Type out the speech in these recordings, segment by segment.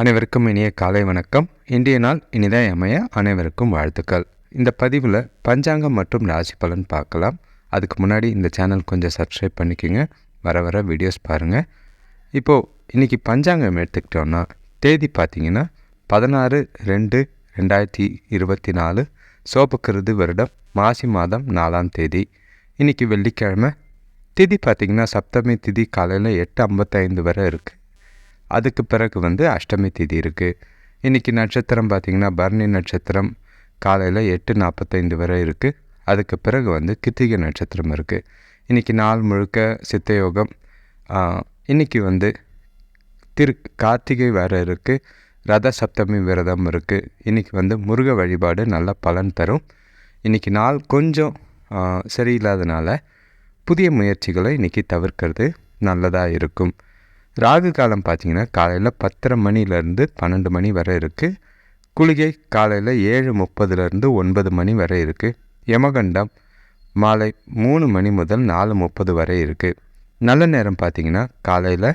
அனைவருக்கும் இனிய காலை வணக்கம். இன்றைய நாள் இனிதான் அமைய அனைவருக்கும் வாழ்த்துக்கள். இந்த பதிவில் பஞ்சாங்கம் மற்றும் ராசி பலன் பார்க்கலாம். அதுக்கு முன்னாடி இந்த சேனல் கொஞ்சம் சப்ஸ்கிரைப் பண்ணிக்கோங்க. வர வர வீடியோஸ் பாருங்கள் இப்போது இன்றைக்கி பஞ்சாங்கம் எடுத்துக்கிட்டோன்னா தேதி பார்த்தீங்கன்னா பதினாறு ரெண்டு ரெண்டாயிரத்தி இருபத்தி நாலு சோபக்கிருது வருடம் மாசி மாதம் நாலாம் தேதி. இன்றைக்கி வெள்ளிக்கிழமை. திதி பார்த்திங்கன்னா சப்தமி திதி காலையில் எட்டு ஐம்பத்தைந்து வரை இருக்குது அதுக்கு பிறகு வந்து அஷ்டமி திதி இருக்குது இன்றைக்கி நட்சத்திரம் பார்த்திங்கன்னா பரணி நட்சத்திரம். காலையில் எட்டு நாற்பத்தைந்து வரை இருக்குது அதுக்கு பிறகு வந்து கிருத்திகை நட்சத்திரம் இருக்குது இன்றைக்கி நாள் முழுக்க சித்தயோகம். இன்றைக்கி வந்து திரு கார்த்திகை வேறு இருக்குது ரத சப்தமி விரதம் இருக்குது இன்றைக்கி வந்து முருக வழிபாடு நல்ல பலன் தரும். இன்றைக்கி நாள் கொஞ்சம் சரியில்லாதனால புதிய முயற்சிகளை இன்றைக்கி தவிர்க்கிறது நல்லதாக இருக்கும். ராகு காலம் பார்த்தீங்கன்னா காலையில் பத்தரை மணிலேருந்து பன்னெண்டு மணி வரை இருக்குது குளிகை காலையில் ஏழு முப்பதுலேருந்து ஒன்பது மணி வரை இருக்குது யமகண்டம் மாலை மூணு மணி முதல் நாலு முப்பது வரை இருக்குது நல்ல நேரம் பார்த்தீங்கன்னா காலையில்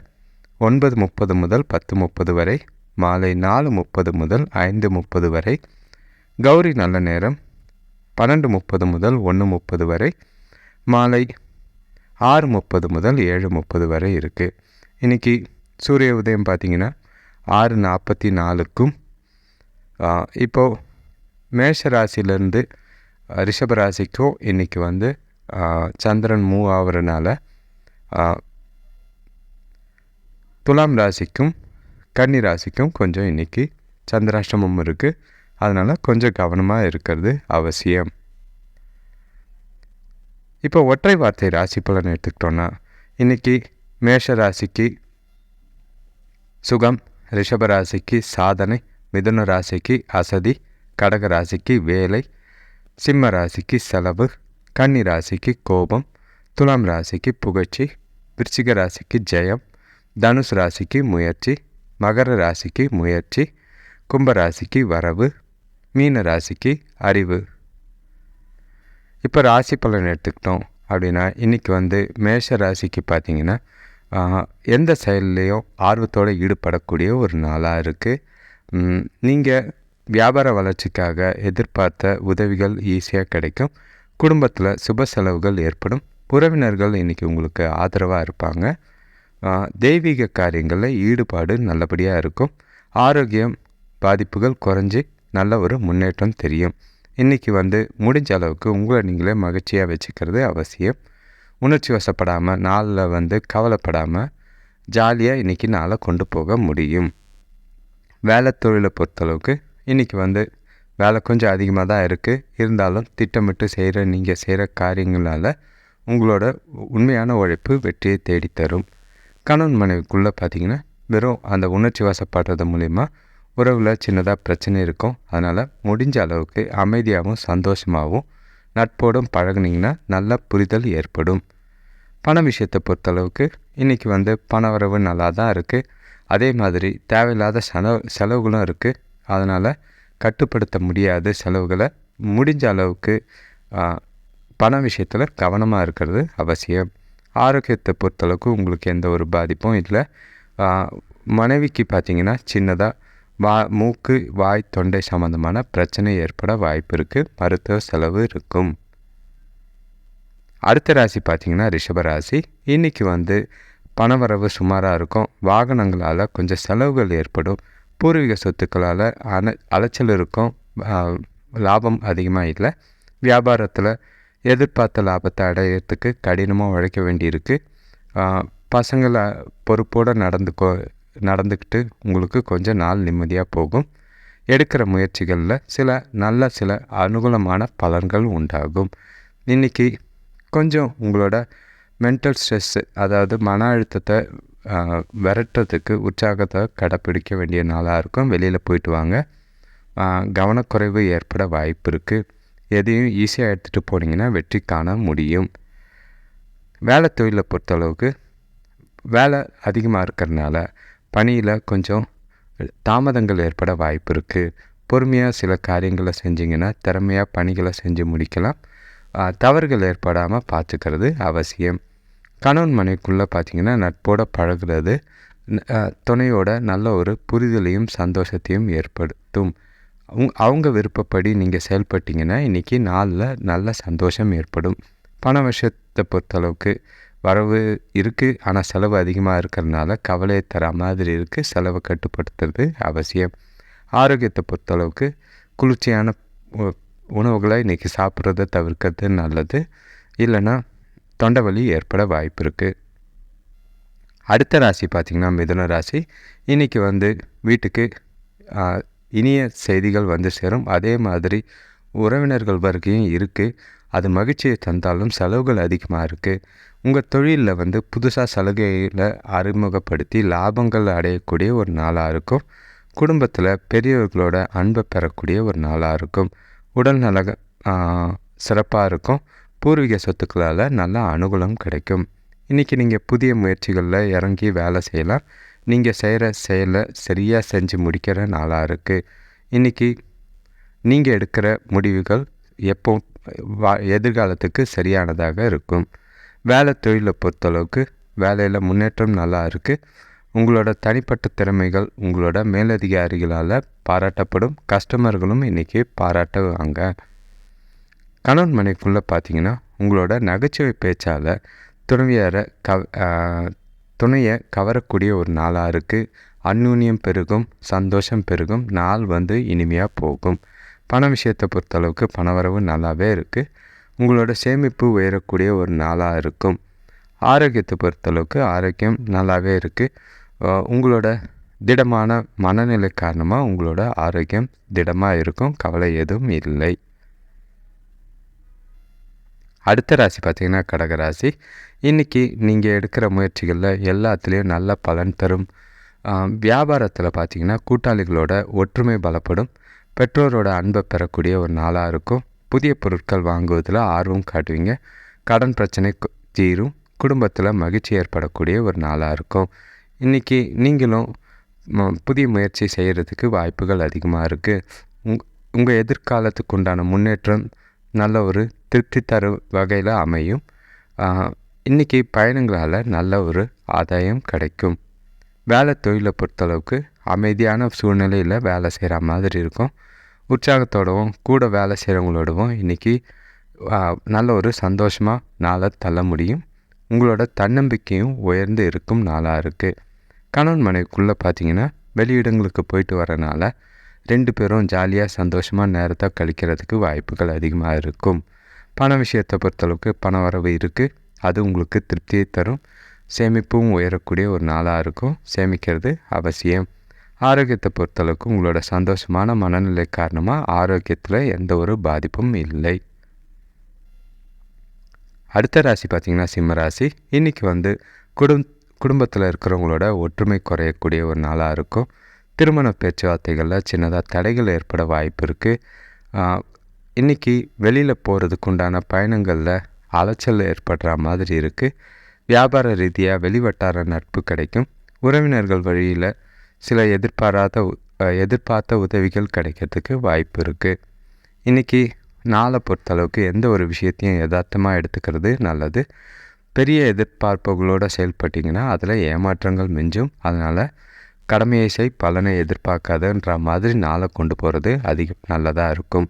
ஒன்பது முப்பது முதல் பத்து முப்பது வரை மாலை நாலு முப்பது முதல் ஐந்து முப்பது வரை. கௌரி நல்ல நேரம் பன்னெண்டு முப்பது முதல் ஒன்று முப்பது வரை மாலை ஆறு முப்பது முதல் ஏழு முப்பது வரை இருக்குது இன்றைக்கி சூரிய உதயம் பார்த்திங்கன்னா ஆறு நாற்பத்தி நாலுக்கும் இப்போது மேஷ ராசியிலேருந்து ரிஷப ராசிக்கும் இன்றைக்கி வந்து சந்திரன் மூவ் ஆகிறனால துலாம் ராசிக்கும் கன்னி ராசிக்கும் கொஞ்சம் இன்றைக்கி சந்திராஷ்டமம் இருக்குது அதனால் கொஞ்சம் கவனமாக இருக்கிறது அவசியம். இப்போ ஒற்றை வார்த்தை ராசி பலன் எடுத்துக்கிட்டோன்னா இன்றைக்கி மேஷ ராசிக்கு சுகம் ரிஷப ராசிக்கு சாதனை மிதுன ராசிக்கு அசதி கடக ராசிக்கு வேலை சிம்ம ராசிக்கு செலவு கன்னி ராசிக்கு கோபம் துலாம் ராசிக்கு புகழ்ச்சி விருச்சிக ராசிக்கு ஜெயம் தனுசு ராசிக்கு முயற்சி மகர ராசிக்கு முயற்சி கும்பராசிக்கு வரவு மீன ராசிக்கு அறிவு. இப்போ ராசி பலன் எடுத்துக்கிட்டோம் அப்படின்னா இன்றைக்கி வந்து மேஷ ராசிக்கு பார்த்திங்கன்னா எந்த செயல்லையும் ஆர்வத்தோடு ஈடுபடக்கூடிய ஒரு நாளாக இருக்குது நீங்கள் வியாபார வளர்ச்சிக்காக எதிர்பார்த்த உதவிகள் ஈஸியாக கிடைக்கும். குடும்பத்தில் சுப செலவுகள் ஏற்படும். உறவினர்கள் இன்றைக்கி உங்களுக்கு ஆதரவாக இருப்பாங்க. தெய்வீக காரியங்களில் ஈடுபாடு நல்லபடியாக இருக்கும். ஆரோக்கியம் பாதிப்புகள் குறைஞ்சி நல்ல ஒரு முன்னேற்றம் தெரியும். இன்றைக்கி வந்து முடிஞ்ச அளவுக்கு உங்களை நீங்களே மகிழ்ச்சியாக வச்சுக்கிறது அவசியம். உணர்ச்சி வசப்படாமல் நாளில் வந்து கவலைப்படாமல் ஜாலியாக இன்றைக்கி நாளை கொண்டு போக முடியும். வேலை தொழிலை பொறுத்தளவுக்கு இன்றைக்கி வந்து வேலை கொஞ்சம் அதிகமாக தான் இருக்குது இருந்தாலும் திட்டமிட்டு செய்கிற நீங்கள் செய்கிற காரியங்களால் உங்களோட உண்மையான உழைப்பு வெற்றியை தேடித்தரும். கணவன் மனைவிக்குள்ளே பார்த்தீங்கன்னா வெறும் அந்த உணர்ச்சி வசப்படுறது மூலிமா உறவில் சின்னதாக பிரச்சனை இருக்கும். அதனால் முடிஞ்ச அளவுக்கு அமைதியாகவும் சந்தோஷமாகவும் நட்போடும் பழகுனீங்கன்னா நல்ல புரிதல் ஏற்படும். பண விஷயத்தை பொறுத்தளவுக்கு இன்றைக்கி வந்து பண வரவு நல்லா தான் இருக்குது அதே மாதிரி தேவையில்லாத செலவு செலவுகளும் இருக்குது அதனால் கட்டுப்படுத்த முடியாத செலவுகளை. முடிஞ்ச அளவுக்கு பண விஷயத்தில் கவனமாக இருக்கிறது அவசியம். ஆரோக்கியத்தை பொறுத்தளவுக்கு உங்களுக்கு எந்த ஒரு பாதிப்பும் இல்லை. மனைவிக்கு பார்த்தீங்கன்னா சின்னதாக வா மூக்கு வாய் தொண்டை சம்மந்தமான பிரச்சனை ஏற்பட வாய்ப்பு இருக்குது மருத்துவ செலவு இருக்கும். அடுத்த ராசி பார்த்தீங்கன்னா ரிஷபராசி இன்றைக்கி வந்து பணவரவு சுமாராக இருக்கும். வாகனங்களால் கொஞ்சம் செலவுகள் ஏற்படும். பூர்வீக சொத்துக்களால் அன அலைச்சல் இருக்கும். லாபம் அதிகமாக இல்லை. வியாபாரத்தில் எதிர்பார்த்த லாபத்தை அடையிறதுக்கு கடினமாக உழைக்க வேண்டியிருக்கு. பசங்களை பொறுப்போடு நடந்துக்கோ நடந்துக்கிட்டு உங்களுக்கு கொஞ்சம் நாள் நிம்மதியாக போகும். எடுக்கிற முயற்சிகளில் சில நல்ல சில அனுகூலமான பலன்கள் உண்டாகும். இன்றைக்கி கொஞ்சம் உங்களோட மென்டல் ஸ்ட்ரெஸ்ஸு அதாவது மன அழுத்தத்தை விரட்டுறதுக்கு உற்சாகத்தை கடைப்பிடிக்க வேண்டிய நாளாக இருக்கும். வெளியில் போயிட்டு வாங்க. கவனக்குறைவு ஏற்பட வாய்ப்பு இருக்குது எதையும் ஈஸியாக எடுத்துகிட்டு போனீங்கன்னா வெற்றி காண முடியும். வேலை தொழிலை பொறுத்தளவுக்கு வேலை அதிகமாக இருக்கிறனால பணியில் கொஞ்சம் தாமதங்கள் ஏற்பட வாய்ப்பு இருக்குது பொறுமையாக சில காரியங்களை செஞ்சிங்கன்னா திறமையாக பணிகளை செஞ்சு முடிக்கலாம். தவறுகள் ஏற்படாமல் பார்த்துக்கிறது அவசியம். கணவன் மனைவிக்குள்ளே பார்த்திங்கன்னா நட்போட பழகுறது துணையோட நல்ல ஒரு புரிதலையும் சந்தோஷத்தையும் ஏற்படுத்தும். அவங்க விருப்பப்படி நீங்கள் செயல்பட்டீங்கன்னா இன்றைக்கி நாளில் நல்ல சந்தோஷம் ஏற்படும். பண விஷயத்தை பொறுத்தளவுக்கு வரவு இருக்குது ஆனால் செலவு அதிகமாக இருக்கிறதுனால கவலையை தர மாதிரி இருக்குது செலவை கட்டுப்படுத்துறது அவசியம். ஆரோக்கியத்தை பொறுத்தளவுக்கு குளிர்ச்சியான உணவுகளை இன்றைக்கி சாப்பிட்றத தவிர்க்கிறது நல்லது. இல்லைன்னா தொண்டைவலி ஏற்பட வாய்ப்பு இருக்குது அடுத்த ராசி பார்த்திங்கன்னா மிதுன ராசி. இன்றைக்கி வந்து வீட்டுக்கு இனிய செய்திகள் வந்து சேரும். அதே மாதிரி உறவினர்கள் வரைக்கும் இருக்குது அது மகிழ்ச்சியை தந்தாலும் செலவுகள் அதிகமாக இருக்குது உங்கள் தொழிலில் வந்து புதுசாக சலுகையில் அறிமுகப்படுத்தி லாபங்கள் அடையக்கூடிய ஒரு நாளாக இருக்கும். குடும்பத்தில் பெரியவர்களோட அன்பை பெறக்கூடிய ஒரு நாளாக இருக்கும். உடல் நல சிறப்பாக இருக்கும். பூர்வீக சொத்துக்களால் நல்ல அனுகூலம் கிடைக்கும். இன்றைக்கி நீங்கள் புதிய முயற்சிகளில் இறங்கி வேலை செய்யலாம். நீங்கள் செய்கிற செயலை சரியாக செஞ்சு முடிக்கிற நாளாக இருக்குது இன்றைக்கி நீங்கள் எடுக்கிற முடிவுகள் எப்போ வா எதிர்காலத்துக்கு சரியானதாக இருக்கும். வேலை தொழிலை பொறுத்தளவுக்கு வேலையில் முன்னேற்றம் நல்லா இருக்குது உங்களோட தனிப்பட்ட திறமைகள் உங்களோட மேலதிகாரிகளால் பாராட்டப்படும் கஸ்டமர்களும் இன்றைக்கி பாராட்டுவாங்க. கணவன் மனைக்குள்ளே பார்த்தீங்கன்னா உங்களோட நகைச்சுவை பேச்சால் துணைவியாரை கவ துணையை கவரக்கூடிய ஒரு நாளாக இருக்குது அந்யூன்யம் பெருகும் சந்தோஷம் பெருகும் நாள் வந்து இனிமையாக போகும். பண விஷயத்தை பொறுத்தளவுக்கு பணவரவு நல்லாவே இருக்குது உங்களோட சேமிப்பு உயரக்கூடிய ஒரு நாளாக இருக்கும். ஆரோக்கியத்தை பொறுத்தளவுக்கு ஆரோக்கியம் நல்லாவே இருக்குது உங்களோட திடமான மனநிலை காரணமாக உங்களோட ஆரோக்கியம் திடமாக இருக்கும் கவலை எதுவும் இல்லை. அடுத்த ராசி பார்த்திங்கன்னா கடகராசி இன்றைக்கி நீங்கள் எடுக்கிற முயற்சிகளில் எல்லாத்துலேயும் நல்ல பலன் தரும். வியாபாரத்தில் பார்த்திங்கன்னா கூட்டாளிகளோட ஒற்றுமை பலப்படும். பெற்றோரோட அன்பை பெறக்கூடிய ஒரு நாளாக இருக்கும். புதிய பொருட்கள் வாங்குவதில் ஆர்வம் காட்டுவீங்க. கடன் பிரச்சனை தீரும். குடும்பத்தில் மகிழ்ச்சி ஏற்படக்கூடிய ஒரு நாளாக இருக்கும். இன்றைக்கி நீங்களும் புதிய முயற்சி செய்கிறதுக்கு வாய்ப்புகள் அதிகமாக இருக்குது உங் உங்கள் எதிர்காலத்துக்கு உண்டான முன்னேற்றம் நல்ல ஒரு திருப்தி தரும் வகையில் அமையும். இன்றைக்கி பயணங்களால் நல்ல ஒரு ஆதாயம் கிடைக்கும். வேலை தொழிலை பொறுத்தளவுக்கு அமைதியான சூழ்நிலையில் வேலை செய்கிற மாதிரி இருக்கும். உற்சாகத்தோடவும் கூட வேலை செய்கிறவங்களோடவும் இன்றைக்கி நல்ல ஒரு சந்தோஷமாக நாளை தள்ள முடியும். உங்களோட தன்னம்பிக்கையும் உயர்ந்து இருக்கும் நாளாக இருக்குது கணவன் மனைவிக்குள்ளே பார்த்தீங்கன்னா வெளியிடங்களுக்கு போயிட்டு வரனால ரெண்டு பேரும் ஜாலியாக சந்தோஷமாக நேரத்தை கழிக்கிறதுக்கு வாய்ப்புகள் அதிகமாக இருக்கும். பண விஷயத்தை பொறுத்தளவுக்கு பண வரவு இருக்குது அது உங்களுக்கு திருப்தியை தரும். சேமிப்பும் உயரக்கூடிய ஒரு நாளாக இருக்கும். சேமிக்கிறது அவசியம். ஆரோக்கியத்தை பொறுத்தளவுக்கு உங்களோட சந்தோஷமான மனநிலை காரணமாக ஆரோக்கியத்தில் எந்த ஒரு பாதிப்பும் இல்லை. அடுத்த ராசி பார்த்திங்கன்னா சிம்ம ராசி. இன்றைக்கி வந்து குடும் குடும்பத்தில் இருக்கிறவங்களோட ஒற்றுமை குறையக்கூடிய ஒரு நாளாக இருக்கும். திருமண பேச்சுவார்த்தைகளில் சின்னதாக தடைகள் ஏற்பட வாய்ப்பு இருக்குது இன்றைக்கி வெளியில் போகிறதுக்கு உண்டான பயணங்களில் அலைச்சல் ஏற்படுற மாதிரி இருக்குது வியாபார ரீதியாக வெளிவட்டார நட்பு கிடைக்கும். உறவினர்கள் வழியில் சில எதிர்பாராத எதிர்பார்த்த உதவிகள் கிடைக்கிறதுக்கு வாய்ப்பு இருக்குது இன்றைக்கி நாளை பொறுத்தளவுக்கு எந்த ஒரு விஷயத்தையும் யதார்த்தமாக எடுத்துக்கிறது நல்லது. பெரிய எதிர்பார்ப்புகளோடு செயல்பட்டிங்கன்னா அதில் ஏமாற்றங்கள் மிஞ்சும். அதனால் கடமையை செய் பலனை எதிர்பார்க்காதன்ற மாதிரி நாளை கொண்டு போகிறது அதிக நல்லதாக இருக்கும்.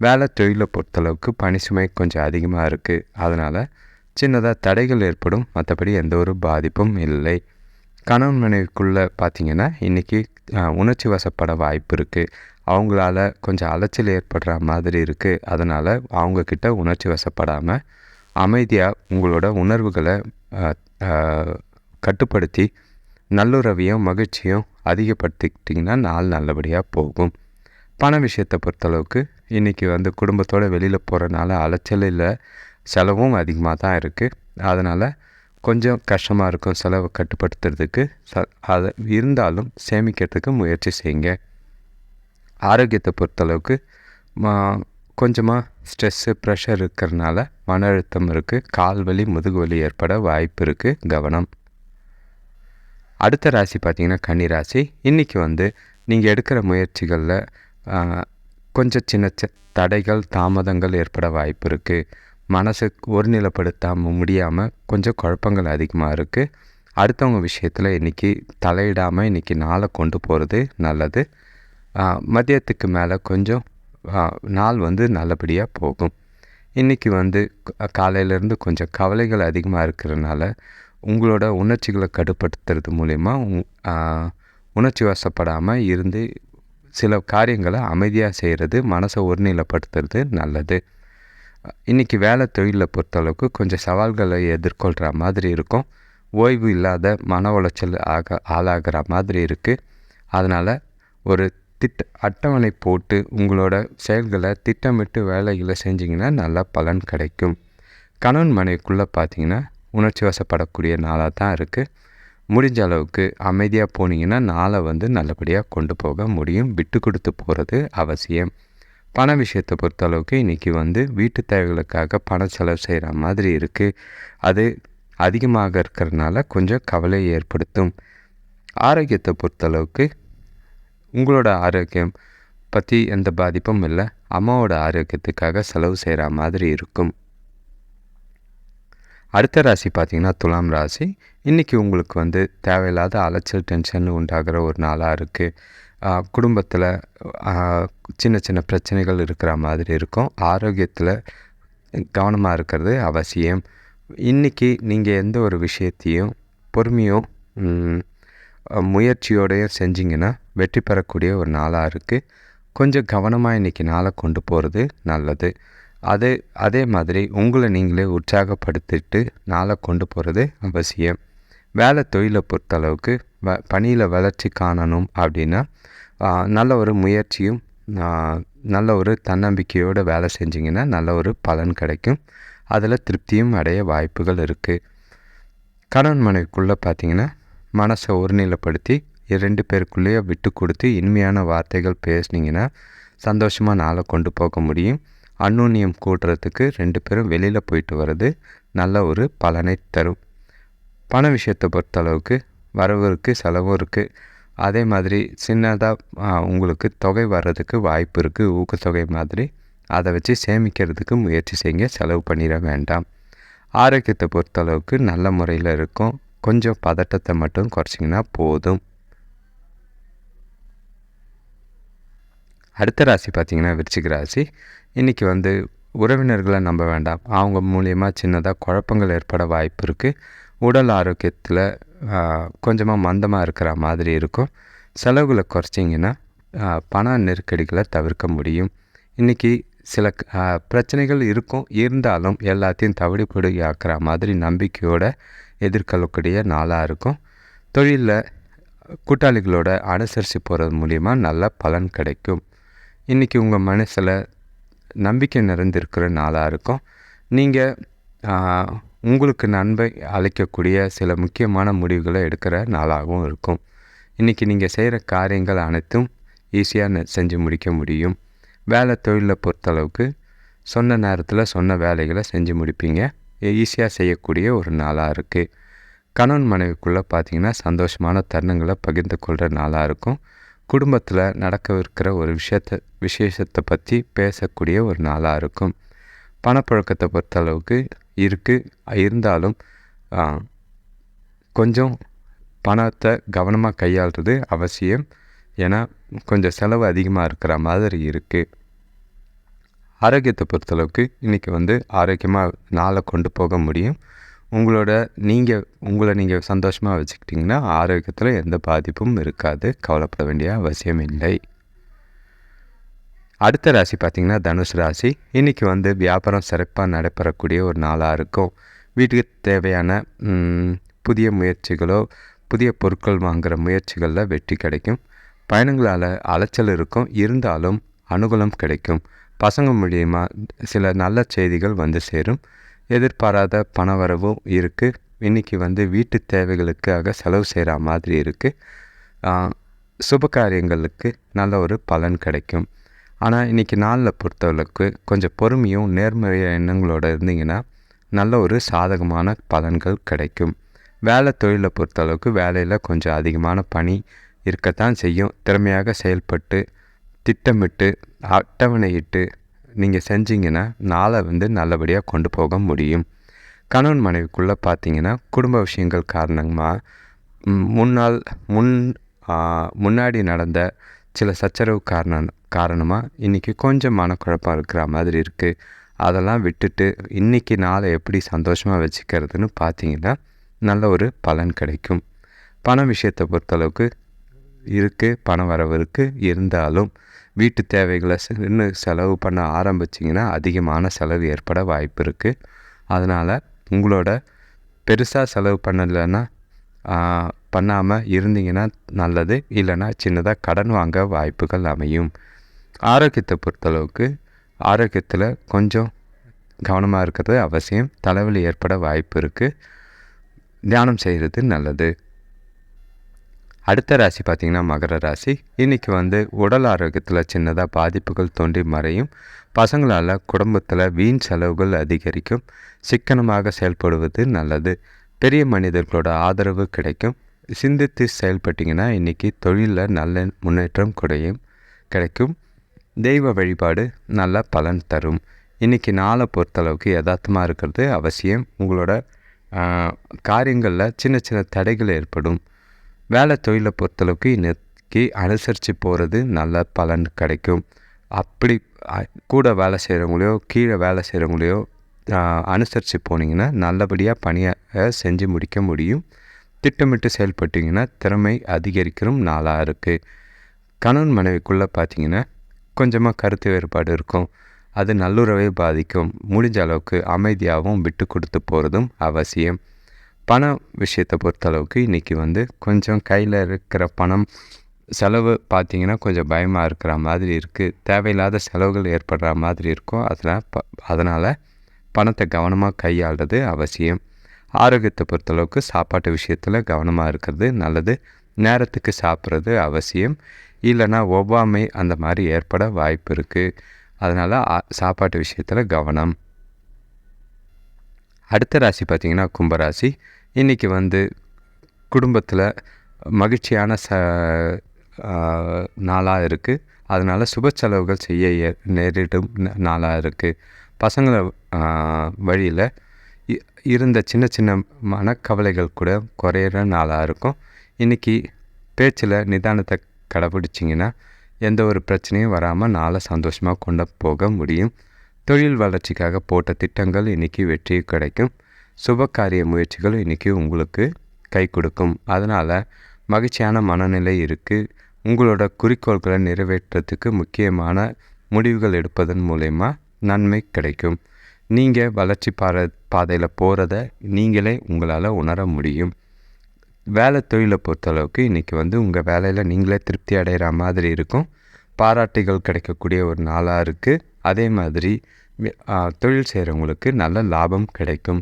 வேலை தொழிலை பொறுத்தளவுக்கு பணி சுமை கொஞ்சம் அதிகமாக இருக்குது அதனால் சின்னதாக தடைகள் ஏற்படும். மற்றபடி எந்த ஒரு பாதிப்பும் இல்லை. கணவன் மனைவிக்குள்ளே பார்த்தீங்கன்னா இன்றைக்கி உணர்ச்சி வசப்பட வாய்ப்பு இருக்குது அவங்களால கொஞ்சம் அலைச்சல் ஏற்படுற மாதிரி இருக்குது அதனால் அவங்கக்கிட்ட உணர்ச்சி வசப்படாமல் அமைதியாக உங்களோட உணர்வுகளை கட்டுப்படுத்தி நல்லுறவையும் மகிழ்ச்சியும் அதிகப்படுத்திக்கிட்டிங்கன்னா நாள் நல்லபடியாக போகும். பண விஷயத்தை பொறுத்தளவுக்கு இன்றைக்கி வந்து குடும்பத்தோடு வெளியில் போகிறனால அலைச்சல் இல்லை செலவும் அதிகமாக தான் இருக்குது அதனால் கொஞ்சம் கஷ்டமாக இருக்கும் செலவை கட்டுப்படுத்துறதுக்கு. ச அதை இருந்தாலும் சேமிக்கிறதுக்கு முயற்சி செய்யுங்க. ஆரோக்கியத்தை பொறுத்தளவுக்கு மா கொஞ்சமாக ஸ்ட்ரெஸ்ஸு ப்ரெஷர் இருக்கிறனால மன அழுத்தம் இருக்குது கால் வலி முதுகு வலி ஏற்பட வாய்ப்பு இருக்குது கவனம். அடுத்த ராசி பார்த்திங்கன்னா கன்னி ராசி. இன்றைக்கி வந்து நீங்கள் எடுக்கிற முயற்சிகளில் கொஞ்சம் சின்ன தடைகள் தாமதங்கள் ஏற்பட வாய்ப்பு இருக்குது மனசு ஒருநிலைப்படுத்தாமல் முடியாமல் கொஞ்சம் குழப்பங்கள் அதிகமாக இருக்குது அடுத்தவங்க விஷயத்தில் இன்றைக்கி தலையிடாமல் இன்றைக்கி நாளை கொண்டு போகிறது நல்லது. மதியத்துக்கு மேலே கொஞ்சம் நாள் வந்து நல்லபடியாக போகும். இன்றைக்கி வந்து காலையிலேருந்து கொஞ்சம் கவலைகள் அதிகமாக இருக்கிறதுனால உங்களோட உணர்ச்சிகளை கட்டுப்படுத்துறது மூலிமா உணர்ச்சி வசப்படாமல் இருந்து சில காரியங்களை அமைதியாக செய்கிறது மனசை ஒருநிலைப்படுத்துறது நல்லது. இன்றைக்கி வேலை தொழிலில் பொறுத்தளவுக்கு கொஞ்சம் சவால்களை எதிர்கொள்கிற மாதிரி இருக்கும். ஓய்வு இல்லாத மன உளைச்சல் ஆக ஆளாகிற மாதிரி இருக்குது அதனால் ஒரு திட்ட அட்டவணை போட்டு உங்களோட செயல்களை திட்டமிட்டு வேலைகளை செஞ்சிங்கன்னா நல்ல பலன் கிடைக்கும். கணவன் மனைவிக்குள்ளே பார்த்தீங்கன்னா உணர்ச்சி வசப்படக்கூடிய நாளாக தான் இருக்குது முடிஞ்ச அளவுக்கு அமைதியாக போனீங்கன்னா நாளை வந்து நல்லபடியாக கொண்டு போக முடியும். விட்டு கொடுத்து போகிறது அவசியம். பண விஷயத்தை பொறுத்தளவுக்கு இன்றைக்கி வந்து வீட்டு தேவைகளுக்காக பண செலவு செய்கிற மாதிரி இருக்குது அது அதிகமாக இருக்கிறதுனால கொஞ்சம் கவலை ஏற்படுத்தும். ஆரோக்கியத்தை பொறுத்தளவுக்கு உங்களோட ஆரோக்கியம் பற்றி எந்த பாதிப்பும் இல்லை. அம்மாவோட ஆரோக்கியத்துக்காக செலவு செய்கிற மாதிரி இருக்கும். அடுத்த ராசி பார்த்திங்கன்னா துலாம் ராசி. இன்றைக்கி உங்களுக்கு வந்து தேவையில்லாத அலைச்சல் டென்ஷன் உண்டாகிற ஒரு நாளாக இருக்குது குடும்பத்தில் சின்ன சின்ன பிரச்சனைகள் இருக்கிற மாதிரி இருக்கும். ஆரோக்கியத்தில் கவனமாக இருக்கிறது அவசியம். இன்றைக்கி நீங்கள் எந்த ஒரு விஷயத்தையும் பொறுமையும் முயற்சியோடைய செஞ்சிங்கன்னா வெற்றி பெறக்கூடிய ஒரு நாளாக இருக்குது கொஞ்சம் கவனமாக இன்றைக்கி நாளை கொண்டு போகிறது நல்லது. அதே அதே மாதிரி உங்களை நீங்களே உற்சாகப்படுத்திட்டு நாளை கொண்டு போகிறது அவசியம். வேலை தொழிலை பொறுத்தளவுக்கு வ பணியில் வளர்ச்சி காணணும் அப்படின்னா நல்ல ஒரு முயற்சியும் நல்ல ஒரு தன்னம்பிக்கையோடு வேலை செஞ்சிங்கன்னா நல்ல ஒரு பலன் கிடைக்கும். அதில் திருப்தியும் அடைய வாய்ப்புகள் இருக்குது கணவன் மனைவிக்குள்ளே பார்த்திங்கன்னா மனசை ஒருநிலைப்படுத்தி ரெண்டு பேருக்குள்ளேயே விட்டு கொடுத்து இனிமையான வார்த்தைகள் பேசுனீங்கன்னா சந்தோஷமாக நாளை கொண்டு போக முடியும். அன்னோன்யம் கூட்டுறதுக்கு ரெண்டு பேரும் வெளியில் போயிட்டு வர்றது நல்ல ஒரு பலனை தரும். பண விஷயத்தை பொறுத்தளவுக்கு வரவு இருக்குது செலவும் இருக்குது அதே மாதிரி சின்னதாக உங்களுக்கு தொகை வர்றதுக்கு வாய்ப்பு இருக்குது ஊக்கத்தொகை மாதிரி அதை வச்சு சேமிக்கிறதுக்கு முயற்சி செய்யுங்க. செலவு பண்ணிட வேண்டாம். ஆரோக்கியத்தை பொறுத்தளவுக்கு நல்ல முறையில் இருக்கும். கொஞ்சம் பதட்டத்தை மட்டும் குறைச்சிங்கன்னா போதும். அடுத்த ராசி பார்த்திங்கன்னா விருச்சிக ராசி. இன்றைக்கி வந்து உறவினர்களை நம்ப வேண்டாம். அவங்க மூலியமாக சின்னதாக குழப்பங்கள் ஏற்பட வாய்ப்பு இருக்குது உடல் ஆரோக்கியத்தில் கொஞ்சமாக மந்தமாக இருக்கிற மாதிரி இருக்கும். செலவுகளை குறைச்சிங்கன்னா பண நெருக்கடிகளை தவிர்க்க முடியும். இன்றைக்கி சில பிரச்சனைகள் இருக்கும். இருந்தாலும் எல்லாத்தையும் தவிடுபடி ஆக்கிற மாதிரி நம்பிக்கையோடு எதிர்கொள்ளக்கூடிய நாளாக இருக்கும். தொழிலில் கூட்டாளிகளோட அனுசரித்து போகிறது மூலிமா நல்ல பலன் கிடைக்கும். இன்றைக்கி உங்கள் மனசில் நம்பிக்கை நிறைந்திருக்கிற நாளாக இருக்கும். நீங்கள் உங்களுக்கு நன்மை அளிக்கக்கூடிய சில முக்கியமான முடிவுகளை எடுக்கிற நாளாகவும் இருக்கும். இன்றைக்கி நீங்கள் செய்கிற காரியங்கள் அனைத்தும் ஈஸியாக செஞ்சு முடிக்க முடியும். வேலை தொழிலை பொறுத்தளவுக்கு சொன்ன நேரத்தில் சொன்ன வேலைகளை செஞ்சு முடிப்பீங்க. ஈஸியாக செய்யக்கூடிய ஒரு நாளாக இருக்குது கணவன் மனைவிக்குள்ளே பார்த்திங்கன்னா சந்தோஷமான தருணங்களை பகிர்ந்து கொள்கிற நாளாக இருக்கும். குடும்பத்தில் நடக்கவிருக்கிற ஒரு விஷயத்தை விசேஷத்தை பற்றி பேசக்கூடிய ஒரு நாளாக இருக்கும். பணப்பழக்கத்தை பொறுத்தளவுக்கு இருக்குது இருந்தாலும் கொஞ்சம் பணத்தை கவனமாக கையாளுறது அவசியம். ஏன்னா கொஞ்சம் செலவு அதிகமாக இருக்கிற மாதிரி இருக்குது ஆரோக்கியத்தை பொறுத்தளவுக்கு இன்றைக்கி வந்து ஆரோக்கியமாக நாளை கொண்டு போக முடியும். உங்களோட நீங்கள் உங்களை நீங்கள் சந்தோஷமாக வச்சுக்கிட்டிங்கன்னா ஆரோக்கியத்தில் எந்த பாதிப்பும் இருக்காது. கவலைப்பட வேண்டிய அவசியம் இல்லை. அடுத்த ராசி பார்த்திங்கன்னா தனுஷ் ராசி. இன்றைக்கி வந்து வியாபாரம் சிறப்பாக நடைபெறக்கூடிய ஒரு நாளாக இருக்கும். வீட்டுக்கு தேவையான புதிய முயற்சிகளோ புதிய பொருட்கள் வாங்குகிற முயற்சிகளில் வெற்றி கிடைக்கும். பயணங்களால் அலைச்சல் இருக்கும். இருந்தாலும் அனுகூலம் கிடைக்கும். பசங்க மூலியமாக சில நல்ல செய்திகள் வந்து சேரும். எதிர்பாராத பணவரவும் இருக்குது இன்றைக்கி வந்து வீட்டு தேவைகளுக்காக செலவு செய்கிற மாதிரி இருக்குது சுப காரியங்களுக்கு நல்ல ஒரு பலன் கிடைக்கும். ஆனால் இன்றைக்கி நாளில் பொறுத்தளவுக்கு கொஞ்சம் பொறுமையும் நேர்மறைய எண்ணங்களோடு இருந்தீங்கன்னா நல்ல ஒரு சாதகமான பலன்கள் கிடைக்கும். வேலை தொழிலை பொறுத்தளவுக்கு வேலையில் கொஞ்சம் அதிகமான பணி இருக்கத்தான் செய்யும். திறமையாக செயல்பட்டு திட்டமிட்டு அட்டவணையிட்டு நீங்கள் செஞ்சீங்கன்னா நாளை வந்து நல்லபடியாக கொண்டு போக முடியும். கணவன் மனைவிக்குள்ளே பார்த்தீங்கன்னா குடும்ப விஷயங்கள் காரணமாக முன்னால் முன் முன்னாடி நடந்த சில சச்சரவு காரணம் காரணமாக இன்றைக்கி கொஞ்சம் மனக்குழப்பம் இருக்கிற மாதிரி இருக்குது அதெல்லாம் விட்டுட்டு இன்றைக்கி நாளை எப்படி சந்தோஷமாக வச்சுக்கிறதுன்னு பார்த்தீங்கன்னா நல்ல ஒரு பலன் கிடைக்கும். பண விஷயத்தை பொறுத்தளவுக்கு இருக்குது பண வரவு இருக்குது இருந்தாலும் வீட்டு தேவைகளை இன்னும் செலவு பண்ண ஆரம்பிச்சிங்கன்னா அதிகமான செலவு ஏற்பட வாய்ப்பு இருக்குது அதனால் உங்களோட பெருசாக செலவு பண்ணலைன்னா பண்ணாமல் இருந்தீங்கன்னா நல்லது. இல்லைன்னா சின்னதாக கடன் வாங்க வாய்ப்புகள் அமையும். ஆரோக்கியத்தை பொறுத்தளவுக்கு ஆரோக்கியத்தில் கொஞ்சம் கவனமாக இருக்கிறது அவசியம். தலைவலி ஏற்பட வாய்ப்பு இருக்குது தியானம் செய்கிறது நல்லது. அடுத்த ராசி பார்த்திங்கன்னா மகர ராசி. இன்றைக்கி வந்து உடல் ஆரோக்கியத்தில் சின்னதாக பாதிப்புகள் தோன்றி மறையும். பசங்களால் குடும்பத்தில் வீண் செலவுகள் அதிகரிக்கும். சிக்கனமாக செயல்படுவது நல்லது. பெரிய மனிதர்களோட ஆதரவு கிடைக்கும். சிந்தித்து செயல்பட்டிங்கன்னா இன்றைக்கி தொழிலில் நல்ல முன்னேற்றம் குறையும் கிடைக்கும். தெய்வ வழிபாடு நல்ல பலன் தரும். இன்றைக்கி நாளை பொறுத்தளவுக்கு யதார்த்தமாக இருக்கிறது அவசியம். உங்களோட காரியங்களில் சின்ன சின்ன தடைகள் ஏற்படும். வேலை தொழிலை பொறுத்தளவுக்கு இன்னைக்கு அனுசரித்து போகிறது நல்ல பலன் கிடைக்கும். அப்படி கூட வேலை செய்கிறவங்களையோ கீழே வேலை செய்கிறவங்களையோ அனுசரித்து போனீங்கன்னா நல்லபடியாக பணியை செஞ்சு முடிக்க முடியும். திட்டமிட்டு செயல்பட்டிங்கன்னா திறமை அதிகரிக்கிறோம் நாளாக இருக்குது கணவன் மனைவிக்குள்ளே பார்த்தீங்கன்னா கொஞ்சமாக கருத்து வேறுபாடு இருக்கும். அது நல்லுறவை பாதிக்கும். முடிஞ்ச அளவுக்கு அமைதியாகவும் விட்டு கொடுத்து போகிறதும் அவசியம். பண விஷயத்தை பொறுத்தளவுக்கு இன்றைக்கி வந்து கொஞ்சம் கையில் இருக்கிற பணம் செலவு பார்த்திங்கன்னா கொஞ்சம் பயமாக இருக்கிற மாதிரி இருக்குது தேவையில்லாத செலவுகள் ஏற்படுற மாதிரி இருக்கும் அதில் ப அதனால் பணத்தை கவனமாக கையாளுறது அவசியம். ஆரோக்கியத்தை பொறுத்தளவுக்கு சாப்பாட்டு விஷயத்தில் கவனமாக இருக்கிறது நல்லது. நேரத்துக்கு சாப்பிட்றது அவசியம். இல்லைன்னா ஒவ்வாமை அந்த மாதிரி ஏற்பட வாய்ப்பு இருக்குது அதனால் சாப்பாட்டு விஷயத்தில் கவனம். அடுத்த ராசி பார்த்திங்கன்னா கும்பராசி. இன்றைக்கி வந்து குடும்பத்தில் மகிழ்ச்சியான ச நாளாக இருக்குது அதனால் சுப செலவுகள் செய்ய நேரிடும் நாளாக இருக்குது பசங்களை வழியில் இருந்த சின்ன சின்ன மனக்கவலைகள் கூட குறையிற நாளாக இருக்கும். இன்றைக்கி பேச்சில் நிதானத்தை கடைபிடிச்சிங்கன்னா எந்த ஒரு பிரச்சனையும் வராமல் நாளை சந்தோஷமாக கொண்டு போக முடியும். தொழில் வளர்ச்சிக்காக போட்ட திட்டங்கள் இன்றைக்கி வெற்றி கிடைக்கும். சுப காரிய முயற்சிகள் இன்றைக்கி உங்களுக்கு கை கொடுக்கும். அதனால் மகிழ்ச்சியான மனநிலை இருக்குது உங்களோட குறிக்கோள்களை நிறைவேற்றுறதுக்கு முக்கியமான முடிவுகள் எடுப்பதன் மூலயமா நன்மை கிடைக்கும். நீங்கள் வளர்ச்சி பாத பாதையில் போகிறத நீங்களே உங்களால் உணர முடியும். வேலை தொழிலை பொறுத்தளவுக்கு இன்றைக்கி வந்து உங்கள் வேலையில் நீங்களே திருப்தி அடைகிற மாதிரி இருக்கும். பாராட்டுகள் கிடைக்கக்கூடிய ஒரு நாளாக இருக்குது அதே மாதிரி தொழில் செய்கிறவங்களுக்கு நல்ல லாபம் கிடைக்கும்.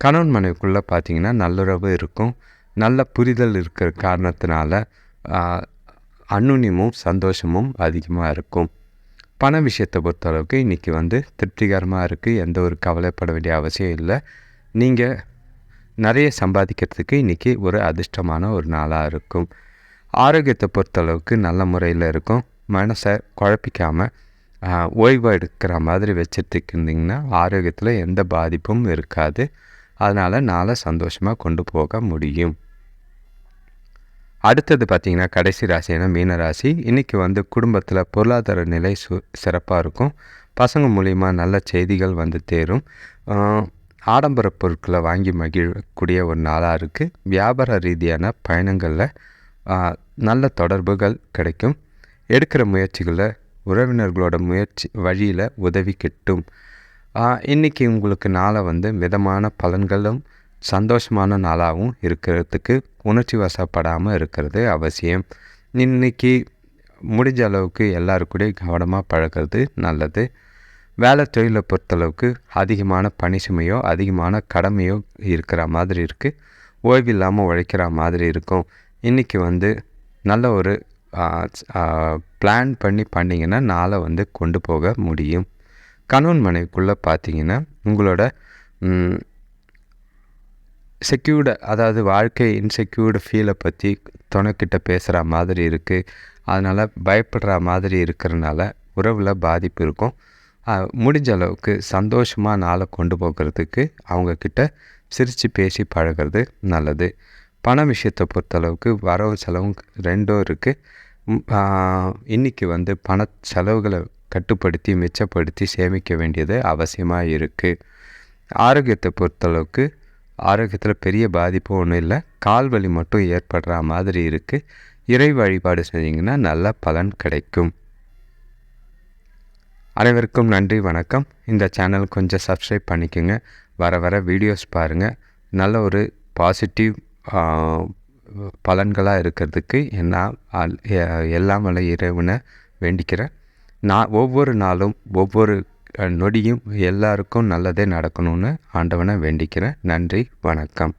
கணவன் மனைவிக்குள்ளே பார்த்திங்கன்னா நல்லுறவு இருக்கும். நல்ல புரிதல் இருக்கிற காரணத்தினால அன்னுனியமும் சந்தோஷமும் அதிகமாக இருக்கும். பண விஷயத்தை பொறுத்தளவுக்கு இன்றைக்கி வந்து திருப்திகரமாக இருக்குது எந்த ஒரு கவலைப்பட வேண்டிய அவசியம் இல்லை. நீங்கள் நிறைய சம்பாதிக்கிறதுக்கு இன்றைக்கி ஒரு அதிர்ஷ்டமான ஒரு நாளாக இருக்கும். ஆரோக்கியத்தை பொறுத்தளவுக்கு நல்ல முறையில் இருக்கும். மனசை குழப்பிக்காமல் ஓய்வு எடுக்கிற மாதிரி வச்சுட்டு ஆரோக்கியத்தில் எந்த பாதிப்பும் இருக்காது. அதனால் நாளை சந்தோஷமாக கொண்டு போக முடியும். அடுத்தது பார்த்திங்கன்னா கடைசி ராசினா மீன ராசி. இன்றைக்கி வந்து குடும்பத்தில் பொருளாதார நிலை சு சிறப்பாக இருக்கும். பசங்க மூலிமா நல்ல செய்திகள் வந்து தேரும். ஆடம்பர பொருட்களை வாங்கி மகிழக்கூடிய ஒரு நாளாக இருக்குது வியாபார ரீதியான பயணங்களில் நல்ல தொடர்புகள் கிடைக்கும். எடுக்கிற முயற்சிகளில் உறவினர்களோட முயற்சி வழியில் உதவி கிட்டும். இன்றைக்கி உங்களுக்கு நாளை வந்து மிதமான பலன்களும் சந்தோஷமான நாளாகவும் இருக்கிறதுக்கு உணர்ச்சி வசப்படாமல் இருக்கிறது அவசியம். இன்றைக்கி முடிஞ்ச அளவுக்கு எல்லாருக்கூடயும் கவனமாக பழகிறது நல்லது. வேலை தொழிலை பொறுத்தளவுக்கு அதிகமான பணி சுமையோ அதிகமான கடமையோ இருக்கிற மாதிரி இருக்குது ஓய்வு இல்லாமல் உழைக்கிற மாதிரி இருக்கும். இன்றைக்கி வந்து நல்ல ஒரு பிளான் பண்ணி பண்ணிங்கன்னா நாளை வந்து கொண்டு போக முடியும். கணவன் மனைவிக்குள்ளே பார்த்தீங்கன்னா உங்களோட செக்யூர்டு அதாவது வாழ்க்கை இன்செக்யூர்டு ஃபீலை பற்றி துணைக்கிட்ட பேசுகிற மாதிரி இருக்குது அதனால் பயப்படுற மாதிரி இருக்கிறனால உறவில் பாதிப்பு இருக்கும். முடிஞ்ச அளவுக்கு சந்தோஷமாக நாளை கொண்டு போகிறதுக்கு அவங்கக்கிட்ட சிரித்து பேசி பழகிறது நல்லது. பண விஷயத்தை பொறுத்தளவுக்கு வரவு செலவும் ரெண்டும் இருக்குது இன்றைக்கி வந்து பண செலவுகளை கட்டுப்படுத்தி மிச்சப்படுத்தி சேமிக்க வேண்டியது அவசியமாக இருக்குது ஆரோக்கியத்தை பொறுத்தளவுக்கு ஆரோக்கியத்தில் பெரிய பாதிப்பு ஒன்றும் இல்லை. கால் வலி மட்டும் ஏற்படுற மாதிரி இருக்குது இறை வழிபாடு செஞ்சிங்கன்னா நல்ல பலன் கிடைக்கும். அனைவருக்கும் நன்றி வணக்கம். இந்த சேனல் கொஞ்சம் சப்ஸ்கிரைப் பண்ணிக்கோங்க. வர வர வீடியோஸ் பாருங்கள் நல்ல ஒரு பாசிட்டிவ் பலன்களாக இருக்கிறதுக்கு என்ன எல்லாம் வல்ல இறைவனை வேண்டிக்கிறேன் நான் ஒவ்வொரு நாளும் ஒவ்வொரு நொடியும் எல்லாருக்கும் நல்லதே நடக்கணும்னு ஆண்டவனை வேண்டிக்கிறேன் நன்றி வணக்கம்.